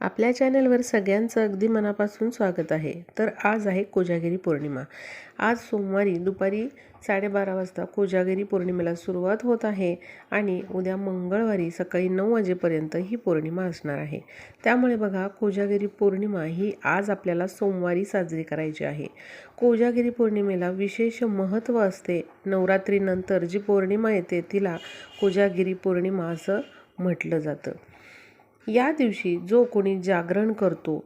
आपल्या चॅनलवर सगळ्यांचं अगदी मनापासून स्वागत आहे. तर आज आहे कोजागिरी पौर्णिमा. आज सोमवारी दुपारी साडेबारा वाजता कोजागिरी पौर्णिमेला सुरुवात होत आहे आणि उद्या मंगळवारी सकाळी नऊ वाजेपर्यंत ही पौर्णिमा असणार आहे. त्यामुळे बघा कोजागिरी पौर्णिमा ही आज आपल्याला सोमवारी साजरी करायची आहे. कोजागिरी पौर्णिमेला विशेष महत्त्व असते. नवरात्रीनंतर जी पौर्णिमा येते तिला कोजागिरी पौर्णिमा असं म्हटलं जातं. या दिवशी जो कोणी जागरण करतो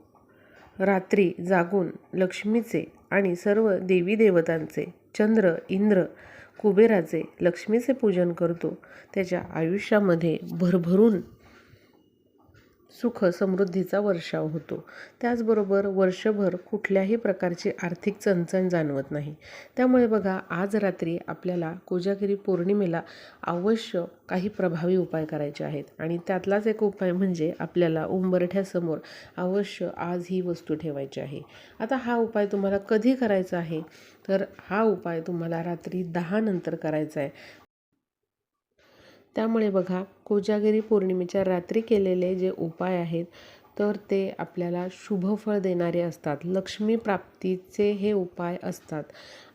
रात्री जागून लक्ष्मीचे आणि सर्व देवी देवतांचे चंद्र इंद्र कुबेराचे लक्ष्मीचे पूजन करतो त्याच्या आयुष्यामध्ये भरभरून सुख समृद्धीचा वर्षाव होतो. त्याचबरोबर वर्षभर कुठल्याही प्रकारची आर्थिक चणचण जाणवत नाही. त्यामुळे बघा आज रात्री आपल्याला कोजागिरी पौर्णिमेला अवश्य काही प्रभावी उपाय करायचे आहेत. आणि त्यातलाच एक उपाय म्हणजे आपल्याला उंबरठ्यासमोर अवश्य आज ही वस्तू ठेवायची आहे. आता हा उपाय तुम्हाला कधी करायचा आहे? तर हा उपाय तुम्हाला रात्री दहा नंतर करायचा आहे. त्यामुळे बघा कोजागिरी पौर्णिमेच्या रात्री केलेले जे उपाय आहेत तर ते आपल्याला शुभफळ देणारे असतात. लक्ष्मी प्राप्तीचे हे उपाय असतात.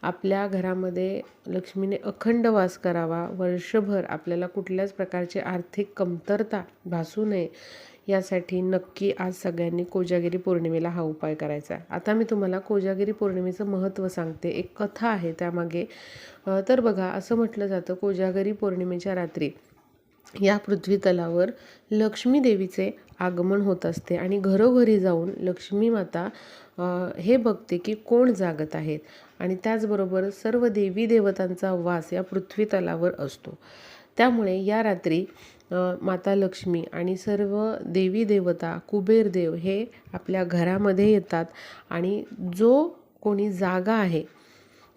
आपल्या घरामध्ये लक्ष्मीने अखंड वास करावा वर्षभर आपल्याला कुठल्याच प्रकारची आर्थिक कमतरता भासू नये यासाठी नक्की आज सगळ्यांनी कोजागिरी पौर्णिमेला हा उपाय करायचा आहे. आता मी तुम्हाला कोजागिरी पौर्णिमेचं महत्त्व सांगते. एक कथा आहे त्यामागे. तर बघा असं म्हटलं जातं कोजागिरी पौर्णिमेच्या रात्री या पृथ्वीतलावर लक्ष्मी देवीचे आगमन होत असते आणि घरोघरी जाऊन लक्ष्मी माता हे बघते की कोण जागत आहेत. आणि त्याचबरोबर सर्व देवी देवतांचा वास या पृथ्वीतलावर असतो. त्यामुळे या रात्री माता लक्ष्मी आणि सर्व देवी देवता कुबेर देव हे आपल्या घरामध्ये येतात आणि जो कोणी जागा आहे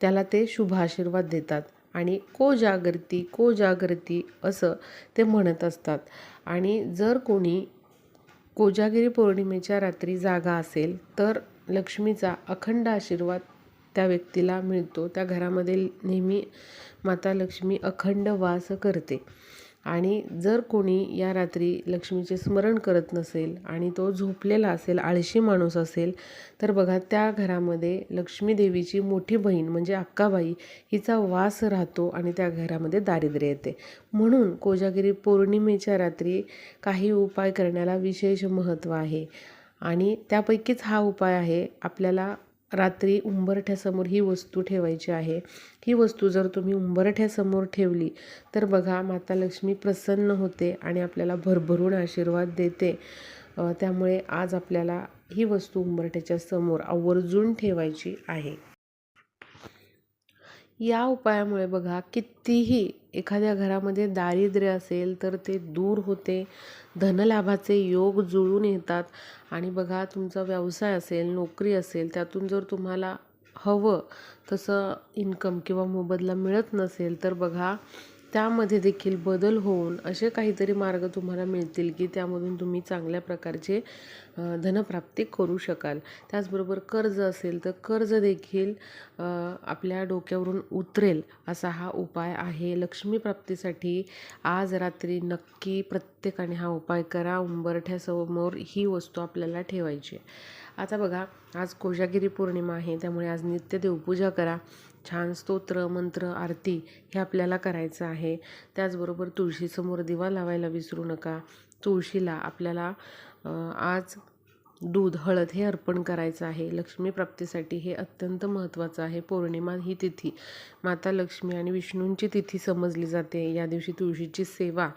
त्याला ते शुभ आशीर्वाद देतात. आणि को जागृती को जागृती असं ते म्हणत असतात. आणि जर कोणी कोजागिरी पौर्णिमेच्या रात्री जागा असेल तर लक्ष्मीचा अखंड आशीर्वाद त्या व्यक्तीला मिळतो. त्या घरामध्ये नेहमी माता लक्ष्मी अखंड वास करते. आणि जर कोणी या रात्री लक्ष्मीचे स्मरण करत नसेल आणि तो झोपलेला असेल आळशी माणूस असेल तर बघा त्या घरामध्ये लक्ष्मी देवीची मोठी बहीण म्हणजे अक्काबाई हिचा वास राहतो आणि त्या घरामध्ये दारिद्र्य येते. म्हणून कोजागिरी पौर्णिमेच्या रात्री काही उपाय करण्याला विशेष महत्त्व आहे. आणि त्यापैकीच हा उपाय आहे आपल्याला रात्री उंबरठ्यासमोर ही वस्तू ठेवायची आहे. ही वस्तू जर तुम्ही उंबरठ्यासमोर ठेवली तर बघा माता लक्ष्मी प्रसन्न होते आणि आपल्याला भरभरून आशीर्वाद देते. त्यामुळे आज आपल्याला ही वस्तू उंबरठ्याच्या समोर आवर्जून ठेवायची आहे. या उपायामुळे बघा कितीही एखाद्या घरामध्ये दारिद्र्य असेल तर ते दूर होते धनलाभाचे योग जुळून येतात. आणि बघा तुमचा व्यवसाय असेल नोकरी असेल त्यातून जर तुम्हाला हवं तसं इन्कम किंवा मोबदला मिळत नसेल तर बघा त्यामध्ये देखील बदल होऊन असे काहीतरी मार्ग तुम्हाला मिळतील की त्यामधून तुम्ही चांगल्या प्रकारचे धनप्राप्ती करू शकाल. त्याचबरोबर कर्ज असेल तर कर्ज देखील आपल्या डोक्यावरून उतरेल असा हा उपाय आहे. लक्ष्मीप्राप्तीसाठी आज रात्री नक्की प्रत्येकाने हा उपाय करा. उंबरठ्यासमोर ही वस्तू आपल्याला ठेवायची आता बघा आज कोजागिरी पौर्णिमा आहे त्यामुळे आज नित्य देवपूजा करा. छान स्तोत्र मंत्र आरती हे आपल्याला करायचं आहे. त्याचबरोबर तुळशीसमोर दिवा लावायला विसरू नका. तुळशीला आपल्याला आज दूध हळद हे अर्पण करायचं आहे. लक्ष्मी प्राप्तीसाठी हे अत्यंत महत्त्वाचं आहे. पौर्णिमा ही तिथी माता लक्ष्मी आणि विष्णूंची तिथी समजली जाते. या दिवशी तुळशीची सेवा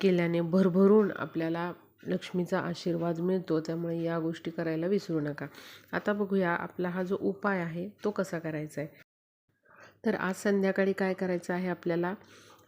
केल्याने भरभरून आपल्याला लक्ष्मीचा आशीर्वाद मिळतो त्यामुळे या गोष्टी करायला विसरू नका. आता बघूया आपला हा जो उपाय आहे तो कसा करायचा आहे? तर आज संध्याकाळी काय करायचं आहे आपल्याला?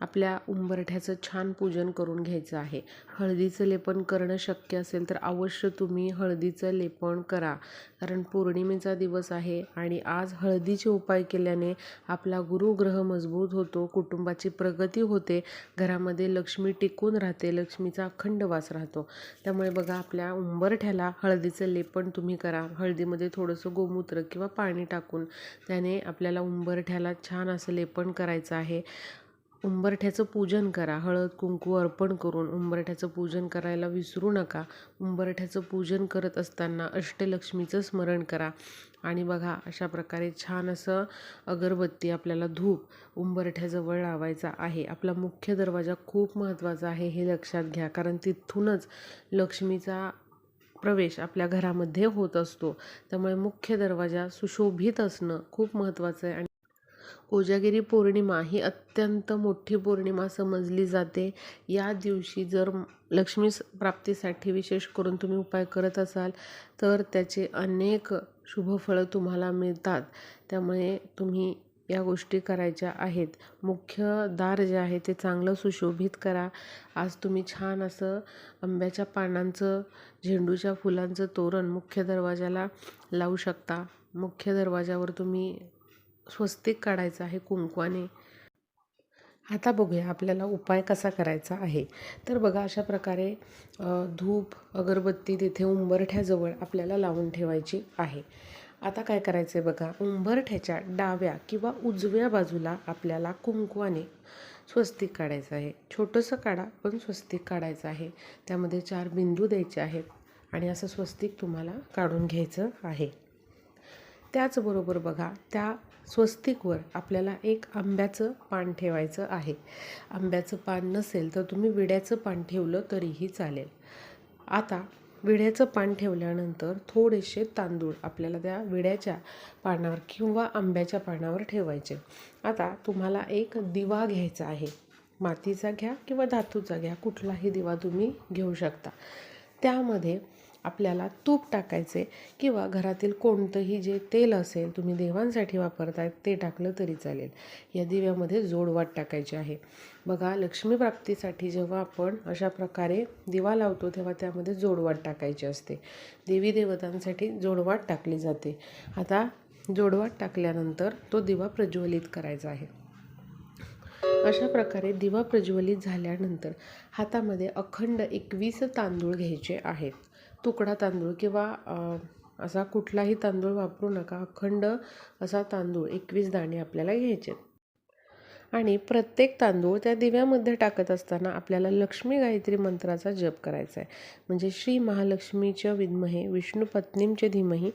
आपल्या उंबरठ्याचं छान पूजन करून घ्यायचं आहे. हळदीचं लेपन करणं शक्य असेल तर अवश्य तुम्ही हळदीचं लेपन करा. कारण पौर्णिमेचा दिवस आहे आणि आज हळदीचे उपाय केल्याने आपला गुरुग्रह मजबूत होतो कुटुंबाची प्रगती होते घरामध्ये लक्ष्मी टिकून राहते लक्ष्मीचा अखंड वास राहतो. त्यामुळे बघा आपल्या उंबरठ्याला हळदीचं लेपन तुम्ही करा. हळदीमध्ये थोडंसं गोमूत्र किंवा पाणी टाकून त्याने आपल्याला उंबरठ्याला छान असं लेपन करायचं आहे. उंबरठ्याचं पूजन करा. हळद कुंकू अर्पण करून उंबरठ्याचं पूजन करायला विसरू नका. उंबरठ्याचं पूजन करत असताना अष्टलक्ष्मीचं स्मरण करा. आणि बघा अशा प्रकारे छान असं अगरबत्ती आपल्याला धूप उंबरठ्याजवळ लावायचा आहे. आपला मुख्य दरवाजा खूप महत्त्वाचा आहे हे लक्षात घ्या. कारण तिथूनच लक्ष्मीचा प्रवेश आपल्या घरामध्ये होत असतो. त्यामुळे मुख्य दरवाजा सुशोभित असणं खूप महत्त्वाचं आहे. आणि कोजागिरी पौर्णिमा ही अत्यंत मोठी पौर्णिमा समजली जाते. या दिवशी जर लक्ष्मी स- प्राप्तीसाठी विशेष करून तुम्ही उपाय करत असाल तर त्याचे अनेक शुभफळं तुम्हाला मिळतात. त्यामुळे तुम्ही या गोष्टी करायच्या आहेत. मुख्य दार जे आहे ते चांगलं सुशोभित करा. आज तुम्ही छान असं आंब्याच्या पानांचं झेंडूच्या फुलांचं तोरण मुख्य दरवाजाला लावू शकता. मुख्य दरवाजावर तुम्ही स्वस्तिक काढायचं आहे कुंकवाने. आता बघूया आपल्याला उपाय कसा करायचा आहे. तर बघा अशा प्रकारे धूप अगरबत्ती तिथे उंबरठ्याजवळ आपल्याला लावून ठेवायची आहे. आता काय करायचं आहे बघा उंबरठ्याच्या डाव्या किंवा उजव्या बाजूला आपल्याला कुंकवाने स्वस्तिक काढायचं आहे. छोटंसं काढा पण स्वस्तिक काढायचं आहे. त्यामध्ये चार बिंदू द्यायचे आहेत आणि असं स्वस्तिक तुम्हाला काढून घ्यायचं आहे. त्याचबरोबर बघा त्या स्वस्तिकवर आपल्याला एक आंब्याचं पान ठेवायचं आहे. आंब्याचं पान नसेल तर तुम्ही विड्याचं पान ठेवलं तरीही चालेल. आता विड्याचं पान ठेवल्यानंतर थोडेसे तांदूळ आपल्याला त्या विड्याच्या पानावर किंवा आंब्याच्या पानावर ठेवायचे. आता तुम्हाला एक दिवा घ्यायचा आहे. मातीचा घ्या किंवा धातूचा घ्या. कुठलाही दिवा तुम्ही घेऊ शकता. त्यामध्ये आपल्याला तूप टाकायचे किंवा घरातील कोणतंही जे तेल असेल तुम्ही देवांसाठी वापरतायत ते टाकलं तरी चालेल. या दिव्यामध्ये जोडवाट टाकायची आहे. बघा लक्ष्मी प्राप्तीसाठी जेव्हा आपण अशा प्रकारे दिवा लावतो तेव्हा त्यामध्ये जोडवाट टाकायची असते. देवी देवतांसाठी जोडवाट टाकली जाते. आता जोडवाट टाकल्यानंतर तो दिवा प्रज्वलित करायचा आहे. अशा प्रकारे दिवा प्रज्वलित झाल्यानंतर हातामध्ये अखंड एकवीस तांदूळ घ्यायचे आहेत. तुकडा तांदूळ किंवा असा कुठलाही तांदूळ वापरू नका. अखंड असा तांदूळ एकवीस दाणे आपल्याला घ्यायचे आणि प्रत्येक तांदूळ त्या दिव्यामध्ये टाकत असताना आपल्याला लक्ष्मी गायत्री मंत्राचा जप करायचा आहे. म्हणजे श्री महालक्ष्मीच्या विद्महे विष्णू पत्नींचे धीमही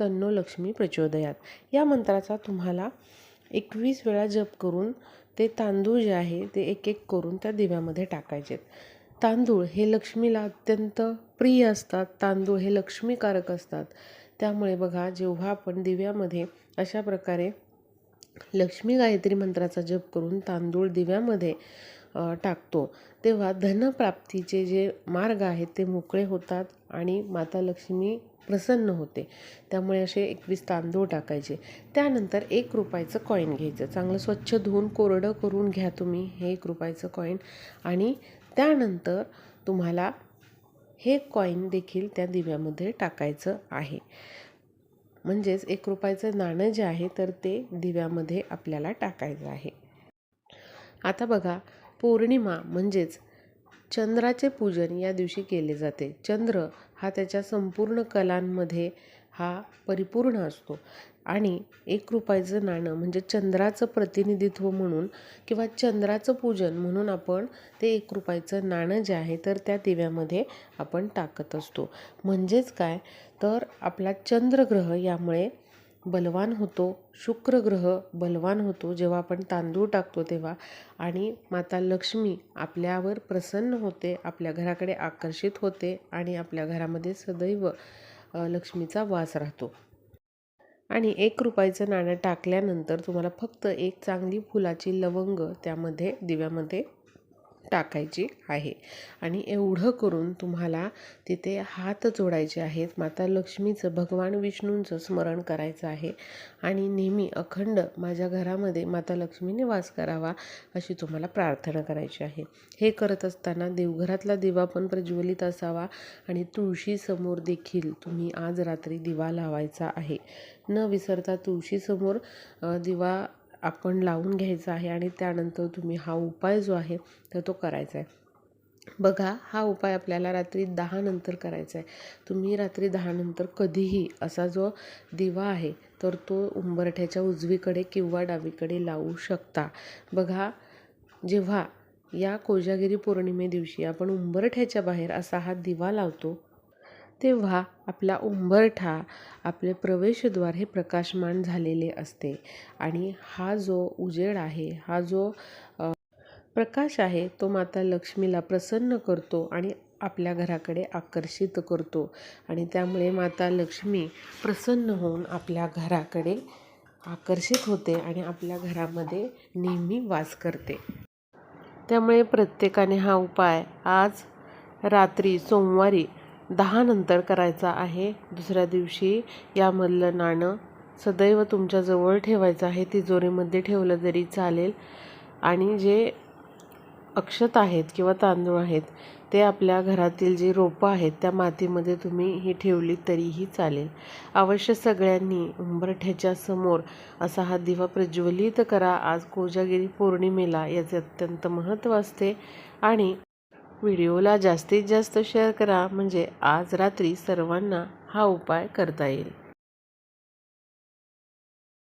तन्नो लक्ष्मी प्रचोदयात. या मंत्राचा तुम्हाला एकवीस वेळा जप करून ते तांदूळ जे आहे ते एक एक करून त्या दिव्यामध्ये टाकायचे तांदूळ हे लक्ष्मीला अत्यंत प्रिय असतात. तांदूळ हे लक्ष्मीकारक असतात. त्यामुळे बघा जेव्हा आपण दिव्यामध्ये अशा प्रकारे लक्ष्मी गायत्री मंत्राचा जप करून तांदूळ दिव्यामध्ये टाकतो तेव्हा धनप्राप्तीचे जे मार्ग आहेत ते मोकळे होतात आणि माता लक्ष्मी प्रसन्न होते. त्यामुळे असे एकवीस तांदूळ टाकायचे. त्यानंतर एक रुपयाचं कॉईन घ्यायचं. चांगलं स्वच्छ धुवून कोरडं करून घ्या तुम्ही. हे एक रुपयाचं कॉईन आणि त्यानंतर तुम्हाला हे कॉईन देखील त्या दिव्यामध्ये टाकायचं आहे. म्हणजेच एक रुपयाचं नाणं जे आहे तर ते दिव्यामध्ये आपल्याला टाकायचं आहे. आता बघा पौर्णिमा म्हणजेच चंद्राचे पूजन या दिवशी केले जाते. चंद्र हा त्याच्या संपूर्ण कलांमध्ये हा परिपूर्ण असतो. आणि एक रुपयाचं नाणं म्हणजे चंद्राचं प्रतिनिधित्व म्हणून किंवा चंद्राचं पूजन म्हणून आपण ते एक रुपयाचं नाणं जे आहे तर त्या दिव्यामध्ये आपण टाकत असतो. म्हणजेच काय? तर आपला चंद्रग्रह यामुळे बलवान होतो शुक्र ग्रह बलवान होतो जेव्हा आपण तांदूळ टाकतो तेव्हा. आणि माता लक्ष्मी आपल्यावर प्रसन्न होते आपल्या घराकडे आकर्षित होते आणि आपल्या घरामध्ये सदैव लक्ष्मीचा वास राहतो. आणि एक रुपयाचं नाणं टाकल्यानंतर तुम्हाला फक्त एक चांगली फुलाची लवंग त्यामध्ये दिव्यामध्ये टाकायची आहे. आणि एवढं करून तुम्हाला तिथे हात जोडायचे आहेत. माता लक्ष्मीचं भगवान विष्णूंचं स्मरण करायचं आहे. आणि नेहमी अखंड माझ्या घरामध्ये माता लक्ष्मीने वास करावा अशी तुम्हाला प्रार्थना करायची आहे. हे करत असताना देवघरातला दिवा पण प्रज्वलित असावा आणि तुळशीसमोर देखील तुम्ही आज रात्री दिवा लावायचा आहे. न विसरता तुळशीसमोर दिवा आपण लावून घ्यायचा आहे आणि त्यानंतर तुम्ही हा उपाय जो आहे तर तो करायचा आहे. बघा हा उपाय आपल्याला रात्री दहा नंतर करायचा आहे. तुम्ही रात्री दहा नंतर कधीही असा जो दिवा आहे तर तो उंबरठ्याच्या उजवीकडे किंवा डावीकडे लावू शकता. बघा जेव्हा या कोजागिरी पौर्णिमे दिवशी आपण उंबरठ्याच्या बाहेर असा हा दिवा लावतो तेव्हा आपला उंबरठा आपले प्रवेशद्वार हे प्रकाशमान झालेले असते. आणि हा जो उजेड आहे हा जो प्रकाश आहे तो माता लक्ष्मीला प्रसन्न करतो आणि आपल्या घराकडे आकर्षित करतो. आणि त्यामुळे माता लक्ष्मी प्रसन्न होऊन आपल्या घराकडे आकर्षित होते आणि आपल्या घरामध्ये नेहमी वास करते. त्यामुळे प्रत्येकाने हा उपाय आज रात्री सोमवारी दहा नंतर करायचा आहे. दुसऱ्या दिवशी यामधलं नाणं सदैव तुमच्याजवळ ठेवायचं आहे. तिजोरीमध्ये ठेवलं तरी चालेल. आणि जे अक्षत आहेत किंवा तांदूळ आहेत ते आपल्या घरातील जी रोपं आहेत त्या मातीमध्ये तुम्ही ही ठेवली तरीही चालेल. अवश्य सगळ्यांनी उंबरठ्याच्या समोर असा हा दिवा प्रज्वलित करा. आज कोजागिरी पौर्णिमेला याचे अत्यंत महत्त्व असते. आणि व्हिडिओला जास्तीत जास्त शेअर करा. म्हणजे आज रात्री सर्वांना हा उपाय करता येईल.